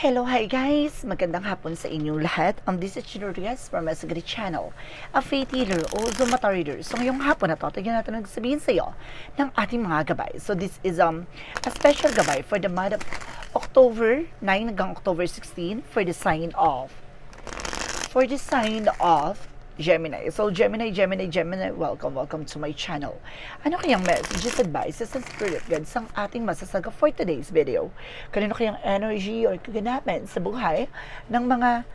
Hello, hi guys! Magandang hapon sa inyong lahat. Um, this is Chinurias from Masagri Channel, a faith healer o Zumata reader. So ngayong hapon na to, tignan natin ang sabihin sa iyo ng ating mga gabay. So this is um a special gabay for the month of October 9 hanggang October 16 for the sign of for the sign of Gemini. So, Gemini, Gemini, Gemini, welcome, welcome to my channel. Ano kayang messages, advices, and spirit guides ang ating masasaga for today's video? Kanino kayang energy or kaganapan sa buhay ng mga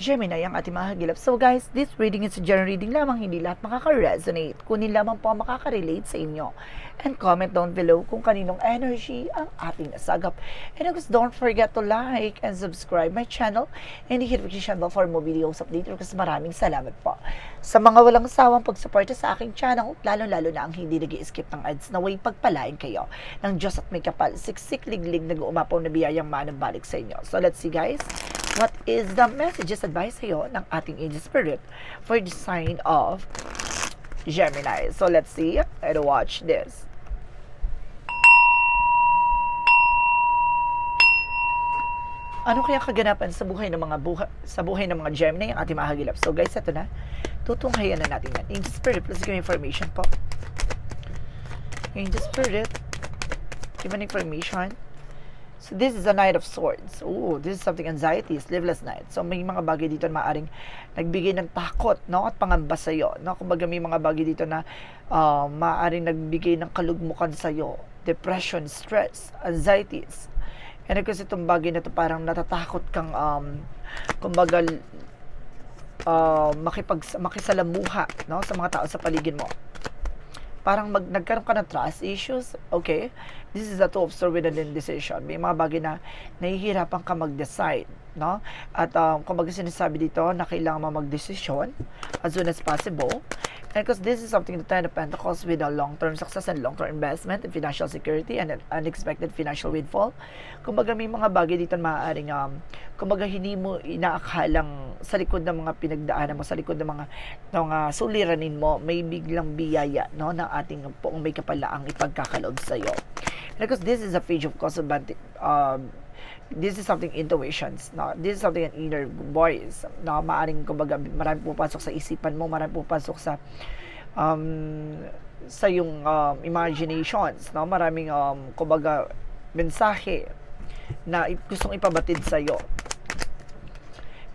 Gemini ang ating mga hagilap. So guys, this reading is a general reading lamang, hindi lahat makaka-resonate. Kunin lamang po ang makaka-relate sa inyo. And comment down below kung kaninong energy ang ating nasagap. And of course, don't forget to like and subscribe my channel and hit notification bell for more videos update. Kasi maraming salamat po sa mga walang sawang pagsuporta sa aking channel, lalo-lalo na ang hindi nag skip ng ads na way pagpalain kayo ng Diyos at may kapal, siksik, liglig, nag-uumapaw na biyayang manang balik sa inyo. So let's see guys, what is the messages advice sa'yo ng ating angel spirit for the sign of Gemini. So let's see and watch this. Ano kaya kaganapan sa buhay ng mga buha, sa buhay ng mga Gemini ang ating mahagilap? So guys, ito na. Tutunghayan na natin yan. Angel Spirit, please give me information po. Angel Spirit, give me information. So this is a Knight of Swords. Ooh, this is something anxiety, sleepless night. So may mga bagay dito na maaring nagbigay ng takot, no? At pangamba sa iyo, no? Kumbaga may mga bagay dito na uh, maaring nagbigay ng kalugmukan sa iyo, depression, stress, anxieties. And kasi itong bagay na to parang natatakot kang um, kumbaga uh, makipag makisalamuha, no? Sa mga tao sa paligid mo parang mag, nagkaroon ka ng trust issues, okay? This is a of swords with indecision. May mga bagay na nahihirapan ka mag-decide, no? At um, kung baga sinasabi dito na kailangan mo mag-desisyon as soon as possible. And because this is something the Ten of Pentacles with a long-term success and long-term investment and financial security and an unexpected financial windfall. Kumbaga may mga bagay dito na maaaring um, kumbaga hindi mo inaakalang sa likod ng mga pinagdaanan mo, sa likod ng mga ng mga suliranin mo, may biglang biyaya no ng ating poong may kapalaang ipagkakaloob sa iyo. Because this is a page of cause um, this is something intuitions, no? This is something an inner voice, no? Maaring, kumbaga, marami pupasok sa isipan mo, marami pupasok sa, um, sa yung um, imaginations, no? Maraming, um, kumbaga, mensahe na gustong ipabatid sa iyo.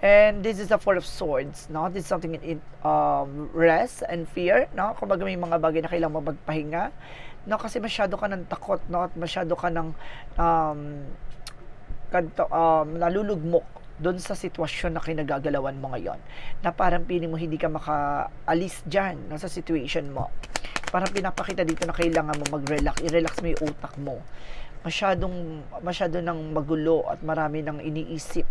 And this is a Four of Swords, no? This is something in um, rest and fear, no? Kumbaga may mga bagay na kailangan magpahinga, no? Kasi masyado ka ng takot, no? At masyado ka ng um, kanto, um, nalulugmok doon sa sitwasyon na kinagagalawan mo ngayon. Na parang piling mo hindi ka makaalis dyan no, sa situation mo. Parang pinapakita dito na kailangan mo mag-relax. I-relax mo yung utak mo. Masyadong, masyado nang magulo at marami nang iniisip.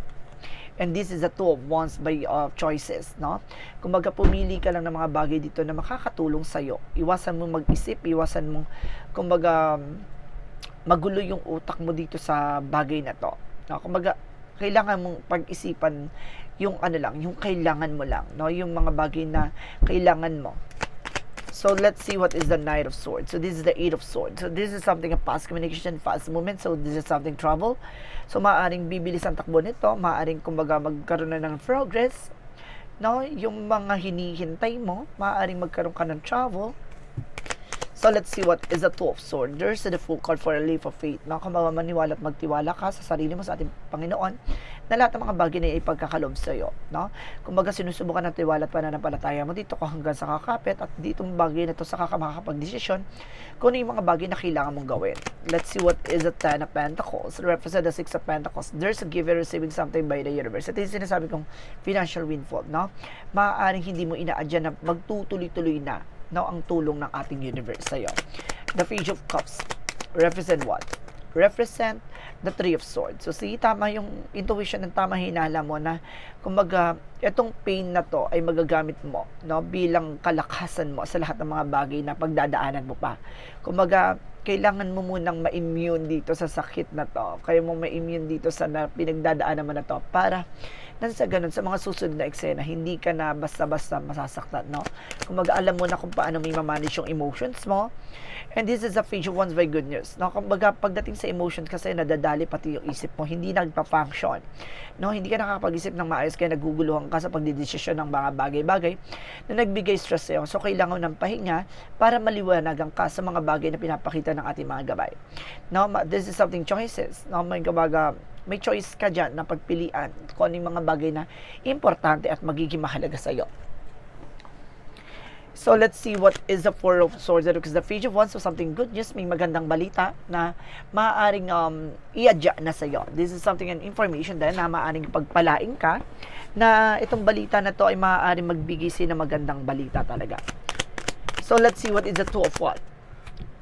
And this is a two of wands by uh, choices, no? Kumbaga pumili ka lang ng mga bagay dito na makakatulong sa iyo. Iwasan mo mag-isip, iwasan mo kumbaga magulo yung utak mo dito sa bagay na to. No, kumbaga kailangan mong pag-isipan yung ano lang, yung kailangan mo lang, no? Yung mga bagay na kailangan mo. So let's see what is the Knight of Swords. So this is the Eight of Swords. So this is something a fast communication, fast movement. So this is something trouble. So maaaring bibilis ang takbo nito, maaaring kumbaga magkaroon na ng progress. No, yung mga hinihintay mo, maaaring magkaroon ka ng travel. So let's see what is the Two of Swords. There's the full card for a leap of faith. No, kung maniwala at magtiwala ka sa sarili mo, sa ating Panginoon, na lahat ng mga bagay na ipagkakalob sa iyo. No? Kumbaga sinusubukan ng tiwala at pananampalataya mo dito ko hanggang sa kakapit at dito bagay na to sa kamakakapag-desisyon kung ano yung mga bagay na kailangan mong gawin. Let's see what is the Ten of Pentacles. Represent the Six of Pentacles. There's a giver receiving something by the universe. Ito yung sinasabi kong financial windfall. No? Maaaring hindi mo inaadya na magtutuloy-tuloy na no, ang tulong ng ating universe sa'yo. The Page of Cups represent what? Represent the Three of Swords. So, si tama yung intuition ng tama hinala mo na, kumbaga, itong pain na to ay magagamit mo, no, bilang kalakasan mo sa lahat ng mga bagay na pagdadaanan mo pa. Kumbaga, kailangan mo munang ma-immune dito sa sakit na to. Kaya mo ma-immune dito sa na pinagdadaanan mo na to para nang sa ganun, sa mga susunod na eksena, hindi ka na basta-basta masasaktan, no? Kung alam mo na kung paano may manage yung emotions mo. And this is a feature ones by good news. No? Kumbaga, pagdating sa emotions kasi nadadali pati yung isip mo, hindi nagpa-function. No? Hindi ka nakakapag-isip ng maayos kaya naguguluhan ka sa pagdidesisyon ng mga bagay-bagay na nagbigay stress sa'yo. So, kailangan ng pahinga para maliwanagan ka sa mga bagay na pinapakita ng ating mga gabay. No? This is something choices. No? May gabaga, may choice ka dyan na pagpilian kung ano yung mga bagay na importante at magiging mahalaga sa'yo. So let's see what is the Four of Swords because the Page of Wands so something good news, may magandang balita na maaaring um, i-adya na sa iyo. This is something an information din na maaaring pagpalain ka na itong balita na to ay maaaring magbigay sa'yo ng magandang balita talaga. So let's see what is the Two of Wands.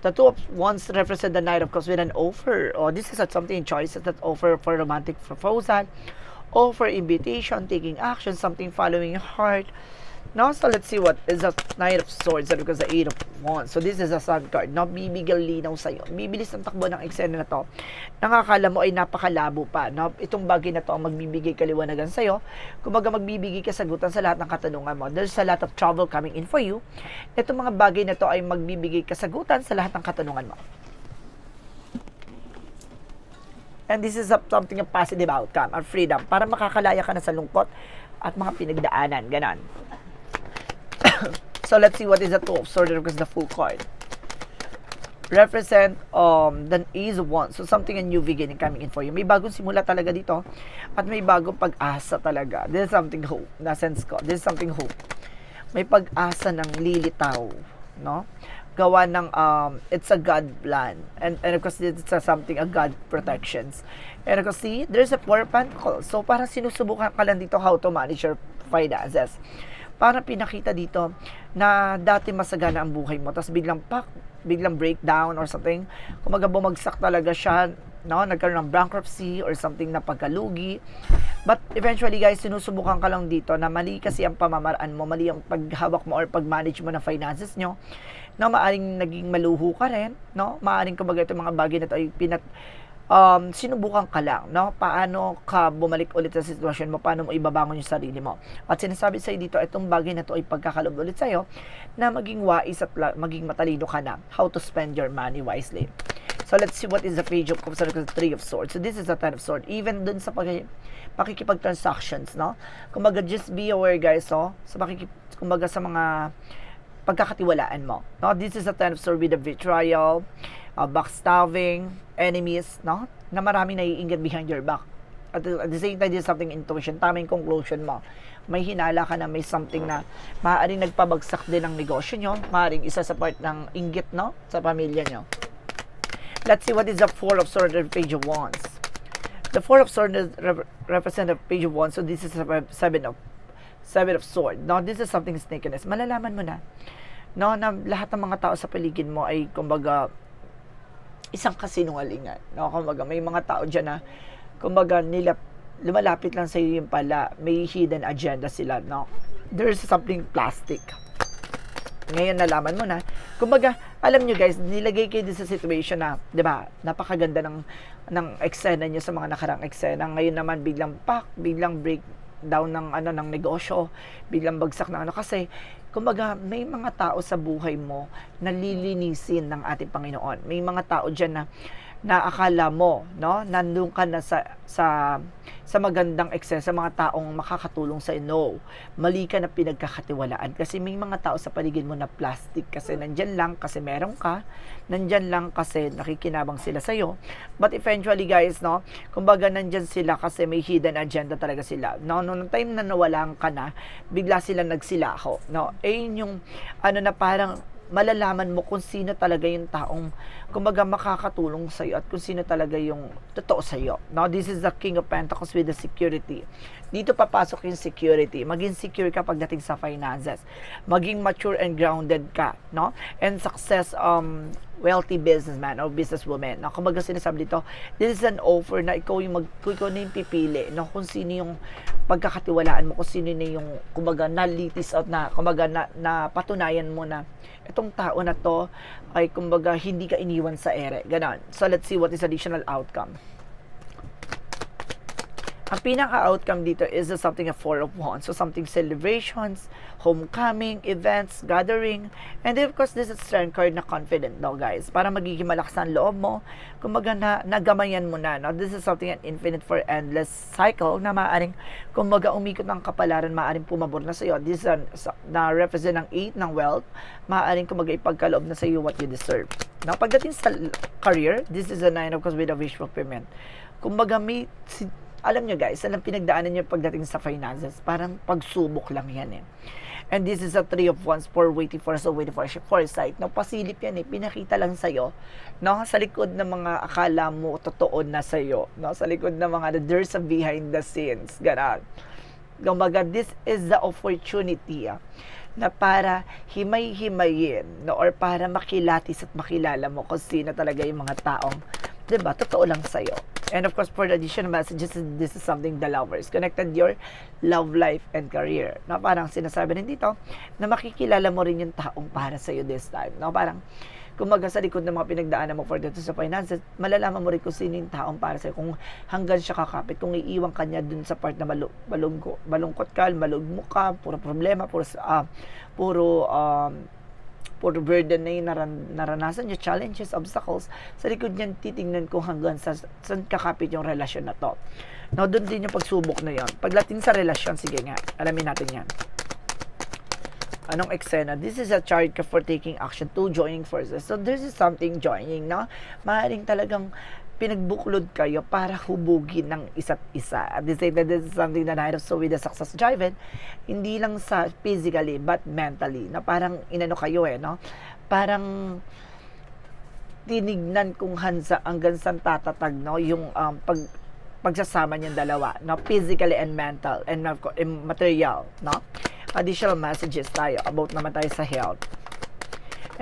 The Two of Wands represent the Knight of Cups with an offer. Oh, this is something choices that offer for romantic proposal, offer invitation, taking action, something following heart, No, so let's see what is the Knight of Swords and because the Eight of Wands. So this is a sun card. No, bibigyan linaw sa iyo. Bibilis ang takbo ng eksena na to. Nakakala mo ay napakalabo pa. No, itong bagay na to ang magbibigay kaliwanagan sa iyo. Kumbaga magbibigay kasagutan sa lahat ng katanungan mo. There's a lot of trouble coming in for you. Itong mga bagay na to ay magbibigay kasagutan sa lahat ng katanungan mo. And this is a, something a positive outcome, a freedom, para makakalaya ka na sa lungkot at mga pinagdaanan. Ganon. So let's see what is the two of swords because the full card. Represent um the of wands so something a new beginning coming in for you. May bagong simula talaga dito at may bagong pag-asa talaga. This is something hope. Na sense ko. This is something hope. May pag-asa ng lilitaw no? Gawa ng um it's a God plan. And and of course it's a something a God protections. And of course see there's a four pentacles. So parang sinusubukan ka lang dito how to manage your finances parang pinakita dito na dati masagana ang buhay mo, tapos biglang pak, biglang breakdown or something. Kumaga bumagsak talaga siya, no? nagkaroon ng bankruptcy or something na pagkalugi. But eventually guys, sinusubukan ka lang dito na mali kasi ang pamamaraan mo, mali ang paghawak mo or pag-manage mo ng finances nyo. No, maaring naging maluho ka rin, no? Maaring kumbaga itong mga bagay na ito ay pinat um, sinubukan ka lang, no? Paano ka bumalik ulit sa sitwasyon mo, paano mo ibabangon yung sarili mo. At sinasabi sa'yo dito, itong bagay na to ay pagkakalob ulit sa'yo na maging wais at maging matalino ka na how to spend your money wisely. So let's see what is the page of cups and the three of swords. So this is the ten of swords. Even dun sa pag pakikipag-transactions, no? Kumbaga, just be aware guys, no? Sa pakikip, kumbaga sa mga pagkakatiwalaan mo. No? This is a ten of with a betrayal, uh, backstabbing, enemies, no? Na maraming naiinggit behind your back. At, at the same time, this is something intuition, tamang conclusion mo. May hinala ka na may something na maaaring nagpabagsak din ng negosyo nyo, maaaring isa sa part ng inggit, no? Sa pamilya nyo. Let's see what is the Four of Swords and Page of Wands. The Four of Swords rep- represent the Page of Wands, so this is a Seven of Seven of Swords. Now, this is something snakiness. Malalaman mo na, no, na lahat ng mga tao sa paligid mo ay, kumbaga, isang kasinungalingan. No, kumbaga, may mga tao dyan na, kumbaga, nila, lumalapit lang sa iyo yung pala, may hidden agenda sila, no? There's something plastic. Ngayon nalaman mo na. Kumbaga, alam nyo guys, nilagay kayo din sa situation na, 'di ba? Napakaganda ng ng eksena niyo sa mga nakarang eksena. Ngayon naman biglang pak, biglang break down ng ano ng negosyo, biglang bagsak ng ano kasi kumbaga may mga tao sa buhay mo na lilinisin ng ating Panginoon. May mga tao diyan na na akala mo, no, nandun ka na sa, sa, sa magandang excess, sa mga taong makakatulong sa no. Mali ka na pinagkakatiwalaan kasi may mga tao sa paligid mo na plastic kasi nandyan lang kasi meron ka, nandyan lang kasi nakikinabang sila sa'yo. But eventually guys, no, kumbaga nandyan sila kasi may hidden agenda talaga sila. No, nung time na nawalan ka na, bigla sila nagsilaho, no. Eh yun yung, ano na parang, malalaman mo kung sino talaga yung taong kumbaga makakatulong sa iyo at kung sino talaga yung totoo sa iyo. Now, this is the King of Pentacles with the security. Dito papasok yung security. Maging secure ka pagdating sa finances. Maging mature and grounded ka, no? And success um wealthy businessman or businesswoman. No, kumbaga sinasabi dito, this is an offer na ikaw yung mag ikaw na yung pipili, no? Kung sino yung pagkakatiwalaan mo, kung sino na yung kumbaga nalitis out na, kumbaga na, na patunayan mo na itong tao na to ay kumbaga hindi ka iniwan sa ere. Ganon. So let's see what is additional outcome. Ang pinaka-outcome dito is the something a four of wands. So, something celebrations, homecoming, events, gathering. And of course, this is strength card na confident, no, guys? Para magiging malakas ang loob mo. Kumbaga, na, nagamayan mo na, no? This is something an infinite for endless cycle na maaaring, kumbaga, umikot ng kapalaran, maaaring pumabor na sa'yo. This is an, sa- na represent ng 8 ng wealth, maaaring kumbaga ipagkaloob na sa'yo what you deserve. Now, pagdating sa career, this is a nine of course with a wish fulfillment. Kumbaga, may, alam nyo guys, alam pinagdaanan nyo pagdating sa finances, parang pagsubok lang yan eh. And this is a three of wands for waiting for so waiting for foresight. No, pasilip yan eh. Pinakita lang sa'yo. No, sa likod ng mga akala mo totoo na sa'yo. No, sa likod ng mga there's a behind the scenes. Ganon. Kumbaga, this is the opportunity ah, na para himay-himayin no, or para makilatis at makilala mo kung sino talaga yung mga taong, di ba, totoo lang sa'yo. And of course, for the additional messages, this is something the lovers. Connected your love life and career. No, parang sinasabi rin dito na makikilala mo rin yung taong para sa'yo this time. No, parang kumaga sa likod ng mga pinagdaanan mo for dito sa finances, malalaman mo rin kung sino yung taong para sa'yo. Kung hanggang siya kakapit, kung iiwan ka niya dun sa part na malu- malungko, malungkot ka, malugmok ka, puro problema, puro, ah, puro um, burden na yung naran- naranasan nyo, challenges, obstacles, sa likod niyan titingnan kung hanggang sa, saan kakapit yung relasyon na to. Now, doon din yung pagsubok na yon. Pagdating sa relasyon, sige nga, alamin natin yan. Anong eksena? This is a chart for taking action to joining forces. So, this is something joining, no? Maaaring talagang pinagbuklod kayo para hubugin ng isa't isa. At the same time, this is something that I have so with the success driven, hindi lang sa physically, but mentally, na parang inano kayo eh, no? Parang tinignan kung hansa hanggang saan tatatag, no? Yung um, pag pagsasama niyong dalawa, no? Physically and mental and and material, no? Additional messages tayo about naman tayo sa health.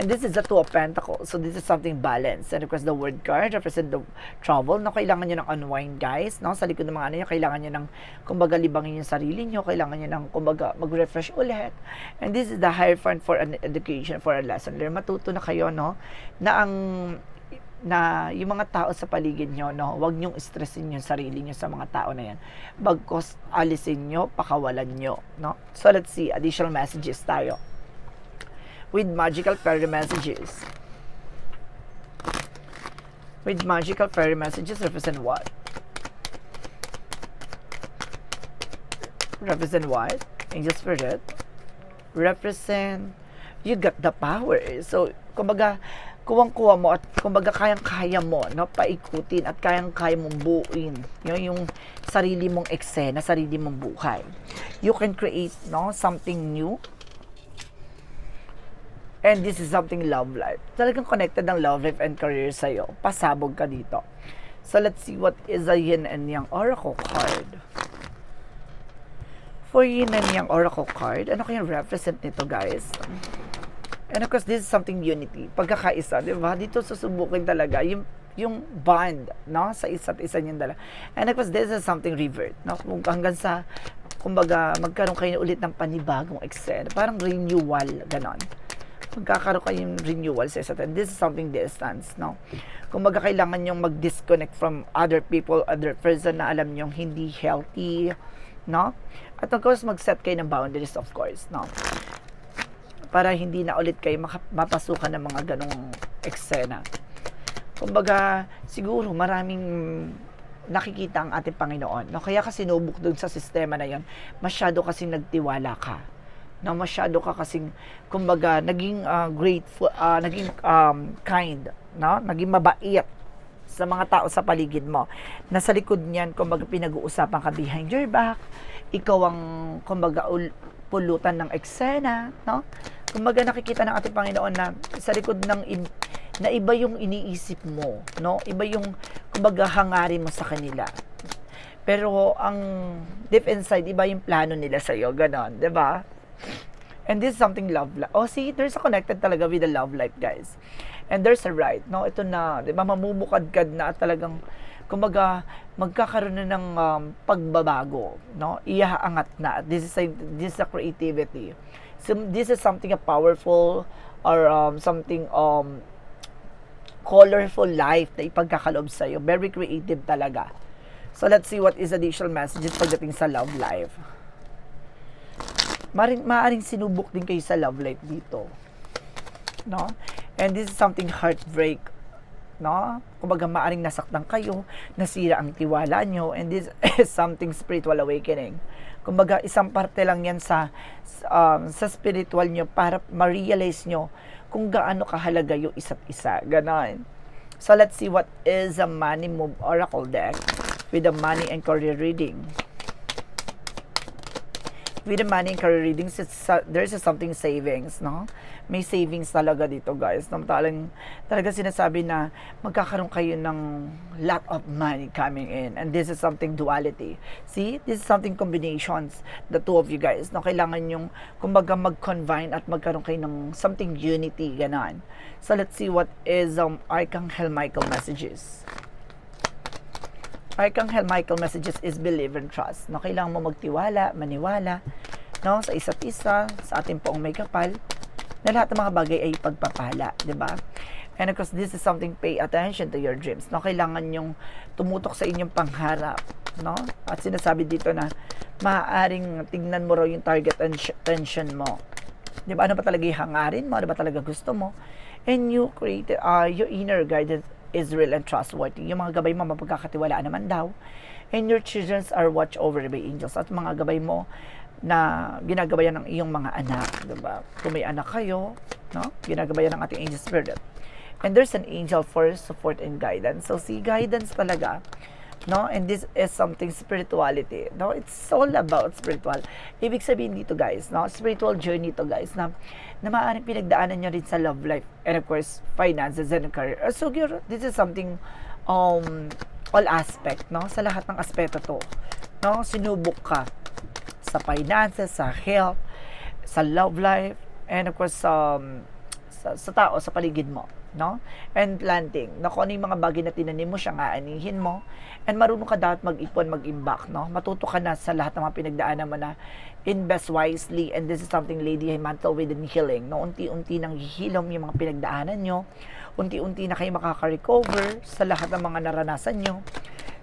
And this is the Two of Pentacles. So this is something balanced. And of course, the word card represent the travel. No, kailangan nyo ng unwind, guys. No, sa likod ng mga ano nyo, kailangan nyo ng, kumbaga, libangin yung sarili nyo. Kailangan nyo ng, kumbaga, mag-refresh ulit. And this is the higher fund for an education, for a lesson learned. Matuto na kayo, no, na ang na yung mga tao sa paligid nyo, no, wag nyong stressin yung sarili nyo sa mga tao na yan. Bagkos alisin nyo, pakawalan nyo, no? So, let's see, additional messages tayo with magical fairy messages. With magical fairy messages represent what? Represent what? Angel Spirit. Represent you got the power. So, kumbaga, kuwang-kuwa mo at kumbaga kayang-kaya mo no, paikutin at kayang-kaya mong buuin yun, yung sarili mong eksena, sarili mong buhay. You can create no, something new And this is something love life. Talagang connected ang love life and career sa'yo. Pasabog ka dito. So let's see what is a yin and yang oracle card. For yin and yang oracle card, ano kayang represent nito guys? And of course, this is something unity. Pagkakaisa, di ba? Dito susubukin talaga yung yung bond, no? Sa isa't isa niyong dala. And of course, this is something revert, no? Kung hanggang sa, kumbaga, magkaroon kayo ulit ng panibagong eksena. Parang renewal, ganon magkakaroon kayong renewal sa isa't isa. This is something distance, no? Kung baga kailangan nyong mag-disconnect from other people, other person na alam nyong hindi healthy, no? At of course, mag-set kayo ng boundaries, of course, no? Para hindi na ulit kayo mapasukan ng mga ganong eksena. Kumbaga, siguro maraming nakikita ang ating Panginoon. No? Kaya kasi nubuk doon sa sistema na yon masyado kasi nagtiwala ka na masyado ka kasing kumbaga naging uh, grateful uh, naging um, kind no? Naging mabait sa mga tao sa paligid mo. Nasa likod niyan kumbaga pinag-uusapan ka behind your back. Ikaw ang kumbaga ul- pulutan ng eksena no? Kumbaga nakikita ng ating Panginoon na sa likod ng in, na iba yung iniisip mo no? Iba yung kumbaga hangarin mo sa kanila. Pero ang deep inside iba yung plano nila sa iyo ganon 'di ba And this is something love life. Oh, see, there's a connected talaga with the love life, guys. And there's a right, no? Ito na, di ba, mamumukadkad na talagang, kumbaga, magkakaroon na ng um, pagbabago, no? Iyaangat na. This is a, this is a creativity. So, this is something a powerful or um, something um, colorful life na ipagkakaloob sa'yo. Very creative talaga. So let's see what is additional messages pagdating sa love life. Maring, maaring sinubok din kayo sa love life dito. No? And this is something heartbreak. No? Kumbaga maaring nasaktan kayo, nasira ang tiwala nyo, and this is something spiritual awakening. Kumbaga isang parte lang yan sa um, sa spiritual nyo para ma-realize nyo kung gaano kahalaga yung isa't isa. Ganon. So let's see what is a money move oracle deck with the money and career reading. With the money and career readings, it's, uh, there's something savings, no? May savings talaga dito, guys. No? Talang, talaga sinasabi na magkakaroon kayo ng lot of money coming in. And this is something duality. See? This is something combinations, the two of you guys. No? Kailangan yung, kumbaga, mag-combine at magkaroon kayo ng something unity, ganon. So, let's see what is um, Archangel Michael messages. Archangel Michael messages is believe and trust. No, kailangan mo magtiwala, maniwala, no, sa isa't isa, sa ating poong may kapal, na lahat ng mga bagay ay pagpapala, di ba? And of course, this is something pay attention to your dreams. No, kailangan yung tumutok sa inyong pangharap, no? At sinasabi dito na maaaring tingnan mo raw yung target and tension mo. Di ba? Ano ba talaga yung hangarin mo? Ano ba talaga gusto mo? And you create uh, your inner guidance is real and trustworthy. Yung mga gabay mo, mapagkakatiwalaan naman daw. And your children are watched over by angels. At mga gabay mo na ginagabayan ng iyong mga anak. Diba? Kung may anak kayo, no? ginagabayan ng ating angel spirit. And there's an angel for support and guidance. So, si guidance talaga no? And this is something spirituality no? It's all about spiritual. Ibig sabihin dito guys no? Spiritual journey to guys na na maaaring pinagdaanan nyo rin sa love life and of course finances and career. So this is something um all aspect no? Sa lahat ng aspeto to no? Sinubok ka sa finances sa health sa love life and of course um, sa, sa tao sa paligid mo no? And planting. No, kung ano yung mga bagay na tinanim mo siya, nga anihin mo. And marunong ka dapat mag-ipon, mag-imbak, no? Matuto ka na sa lahat ng mga pinagdaanan mo na invest wisely. And this is something Lady Mantle within healing, no? Unti-unti nang hihilom yung mga pinagdaanan nyo. Unti-unti na kayo makaka-recover sa lahat ng mga naranasan nyo.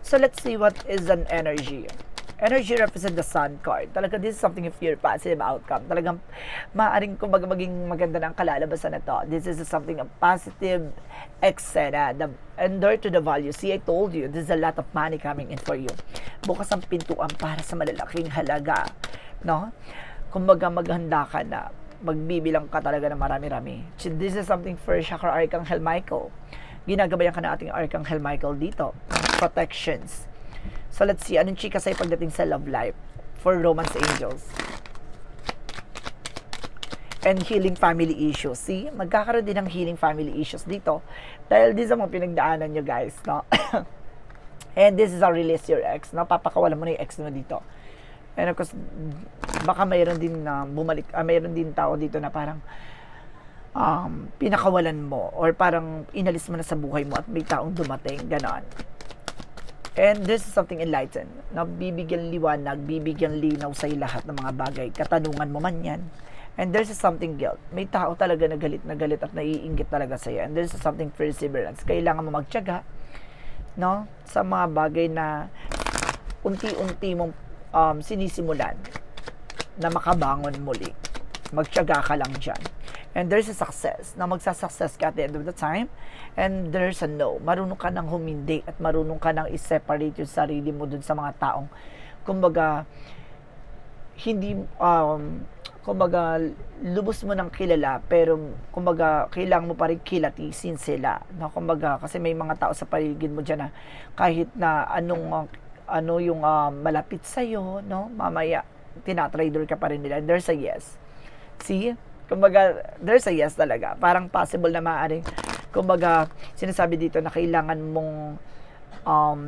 So, let's see what is an energy. Energy represent the sun card. Talaga, this is something if you're positive outcome. Talagang maaaring kumbaga maging maganda ng kalalabasan na to. This is something of positive, etc. The endure to the value. See, I told you, there's a lot of money coming in for you. Bukas ang pintuan para sa malalaking halaga. No? Kumbaga, maghanda ka na. Magbibilang ka talaga ng marami-rami. This is something for Chakra Archangel Michael. Ginagabayan ka na ating Archangel Michael dito. Protections So let's see, anong chika sa'yo pagdating sa love life for romance angels? And healing family issues. See, magkakaroon din ng healing family issues dito. Dahil din sa mga pinagdaanan nyo guys, no? And this is a release your ex, no? Papakawalan mo na yung ex mo dito. And of course, baka mayroon din na bumalik, uh, mayroon din tao dito na parang um, pinakawalan mo or parang inalis mo na sa buhay mo at may taong dumating, ganon. And this is something enlightened. Na liwanag, bibigyan linaw sa lahat ng mga bagay. Katanungan mo man yan. And there's something guilt. May tao talaga na galit na galit at naiinggit talaga sa iyo. And there's something perseverance. Kailangan mo magtiyaga no? sa mga bagay na unti-unti mong um, sinisimulan na makabangon muli. Magtiyaga ka lang dyan. And there's a success. Na magsasuccess ka at the end of the time. And there's a no. Marunong ka nang humindi at marunong ka nang i-separate yung sarili mo dun sa mga taong kumbaga hindi um, kumbaga lubos mo nang kilala pero kumbaga kailangan mo pa rin kilatisin sila. No kumbaga kasi may mga tao sa paligid mo diyan na kahit na anong ano yung uh, malapit sa iyo no? Mamaya tinatrader ka pa rin nila. And there's a yes. See Kumbaga, there's a yes talaga. Parang possible na maaaring, kumbaga, sinasabi dito na kailangan mong um,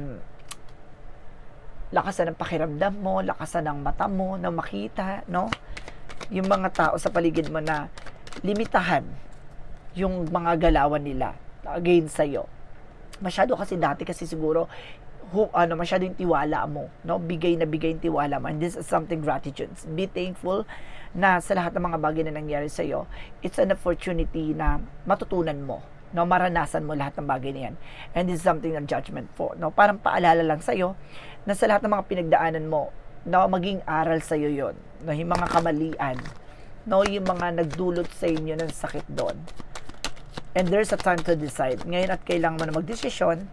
lakasan ng pakiramdam mo, lakasan ng mata mo, na makita, no? Yung mga tao sa paligid mo na limitahan yung mga galawan nila against sa'yo. Masyado kasi dati kasi siguro who, ano, masyadong tiwala mo, no? Bigay na bigay yung tiwala mo. And this is something gratitude. Be thankful na sa lahat ng mga bagay na nangyari sa iyo, it's an opportunity na matutunan mo no? Maranasan mo lahat ng bagay na yan. And this is something na judgment po no? Parang paalala lang sa na sa lahat ng mga pinagdaanan mo no? Maging aral sa iyo yon no? Yung mga kamalian no? Yung mga nagdulot sa inyo ng sakit doon. And there's a time to decide. Ngayon at kailangan mo na magdesisyon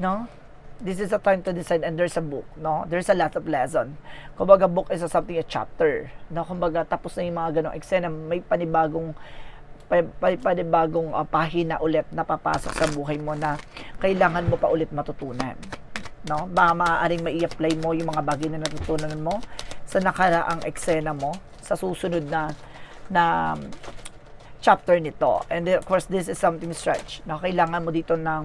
no this is a time to decide and there's a book no? There's a lot of lesson. Kumbaga book is a something a chapter no? Kumbaga tapos na yung mga ganong eksena may panibagong pa, pa, panibagong uh, pahina ulit na papasok sa buhay mo na kailangan mo pa ulit matutunan no? Baka maaaring mai-apply mo yung mga bagay na natutunan mo sa nakaraang eksena mo sa susunod na na chapter nito. And of course this is something stretch na kailangan mo dito ng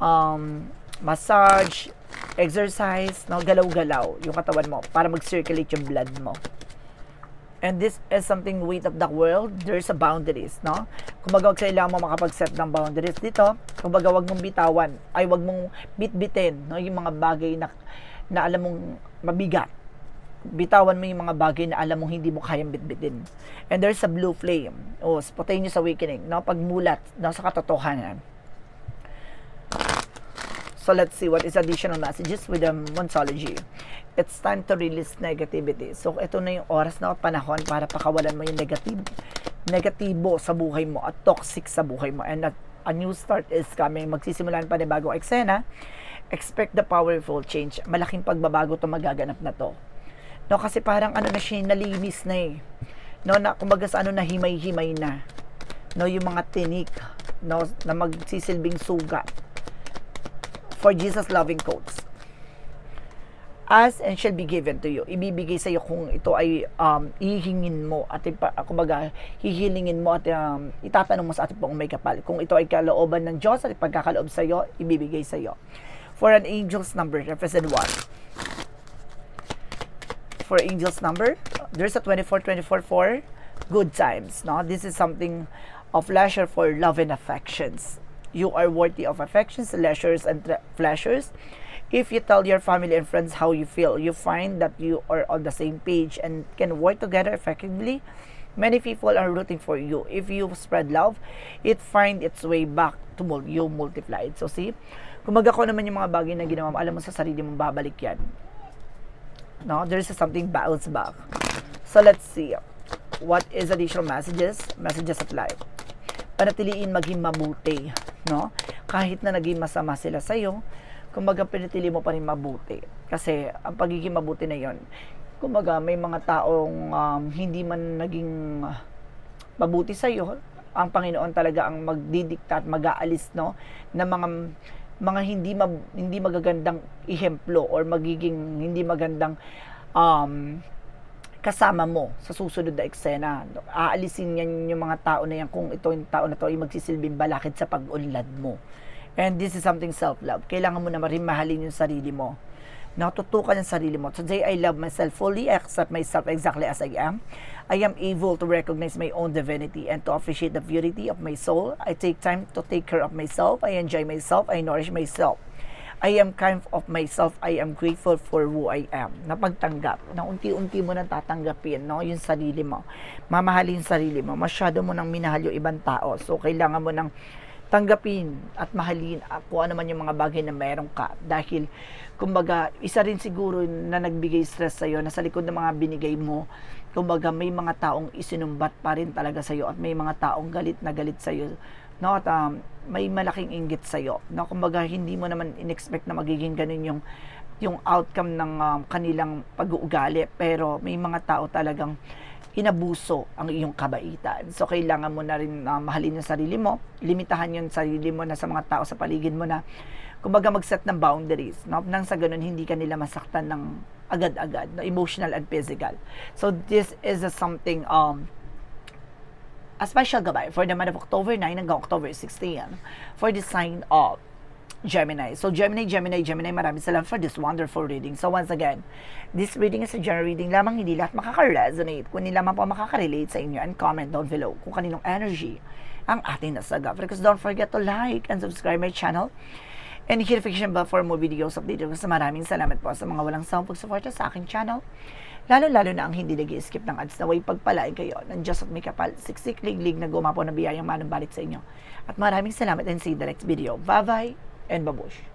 um, massage exercise no galaw-galaw yung katawan mo para mag-circulate yung blood mo And this is something weight of the world. There's a boundaries, no? Kumbaga, wag kailangan mo makapag-set ng boundaries dito. Kumbaga, wag mong bitawan. Ay, wag mong bitbitin, no? Yung mga bagay na, na alam mong mabigat. Bitawan mo yung mga bagay na alam mong hindi mo kayang bitbitin. And there's a blue flame. O, spontaneous awakening, no? Pagmulat, no? Sa katotohanan. So let's see what is additional messages with the Monsology. It's time to release negativity. So ito na yung oras na panahon para pakawalan mo yung negative, negatibo sa buhay mo at toxic sa buhay mo. And a, a new start is coming. Magsisimulan pa ni bagong eksena. Expect the powerful change. Malaking pagbabago to magaganap na to. No, kasi parang ano na siya, nalinis na eh. No, na, kumbaga sa ano na himay-himay na. No, yung mga tinik, no, na magsisilbing sugat for Jesus loving quotes. Ask and shall be given to you. Ibibigay sa iyo kung ito ay um, ihingin mo at kumbaga hihilingin mo at um, itatanong mo sa ating pong may kapal. Kung ito ay kalooban ng Diyos at ipagkakaloob sa iyo, ibibigay sa iyo. For an angel's number, represent 1. For angel's number, there's a 24, 24, 4. Good times. No? This is something of leisure for love and affections you are worthy of affections, leisures, and pleasures. If you tell your family and friends how you feel, you find that you are on the same page and can work together effectively. Many people are rooting for you. If you spread love, it find its way back to you multiplied. So see, kumaga ko naman yung mga bagay na ginawa mo, alam mo sa sarili mong babalik yan. No, there's something bounce back. So let's see. What is additional messages? Messages of life panatiliin maging mabuti, no? Kahit na naging masama sila sa iyo, kumbaga pinatili mo pa rin mabuti. Kasi ang pagiging mabuti na 'yon, kumbaga may mga taong um, hindi man naging mabuti sa iyo, ang Panginoon talaga ang magdidikta at mag-aalis no ng mga mga hindi mag, hindi magagandang ihemplo or magiging hindi magandang um, kasama mo sa susunod na eksena. Aalisin yan yung mga tao na yan kung ito yung tao na to ay magsisilbing balakid sa pag-unlad mo. And this is something self-love. Kailangan mo na rin mahalin yung sarili mo. Natutukan yung sarili mo. Today, I love myself fully, accept myself exactly as I am. I am able to recognize my own divinity and to appreciate the beauty of my soul. I take time to take care of myself. I enjoy myself. I nourish myself. I am kind of myself. I am grateful for who I am. Napagtanggap. Na unti-unti mo nang tatanggapin, no? Yung sarili mo. Mamahalin sarili mo. Masyado mo nang minahal yung ibang tao. So, kailangan mo nang tanggapin at mahalin kung ano man yung mga bagay na meron ka. Dahil, kumbaga, isa rin siguro na nagbigay stress sa'yo na sa likod ng mga binigay mo, kumbaga, may mga taong isinumbat pa rin talaga sa'yo at may mga taong galit na galit sa'yo no at um, may malaking inggit sa iyo no kumbaga hindi mo naman inexpect na magiging ganun yung yung outcome ng um, kanilang pag-uugali pero may mga tao talagang inabuso ang iyong kabaitan. So, kailangan mo na rin uh, mahalin yung sarili mo, limitahan yung sarili mo na sa mga tao sa paligid mo na, kumbaga mag-set ng boundaries, no? nang sa ganun hindi ka nila masaktan ng agad-agad, no? emotional and physical. So, this is a something um, a special gabay for the month of October 9 hanggang October 16 for the sign of Gemini. So Gemini, Gemini, Gemini, maraming salamat for this wonderful reading. So once again, this reading is a general reading lamang, hindi lahat makaka-resonate. Kung hindi lamang po makaka-relate sa inyo and comment down below kung kaninong energy ang ating nasaga. Because don't forget to like and subscribe my channel and hit notification bell for more videos updated. Kasi maraming salamat po sa mga walang sawang pagsuporta sa aking channel. Lalo-lalo na ang hindi nag skip ng ads na way pagpalain kayo ng Diyos at may kapal, siksik, liglig na gumapo ng biyayang manang balit sa inyo. At maraming salamat and see the next video. Bye-bye and babush!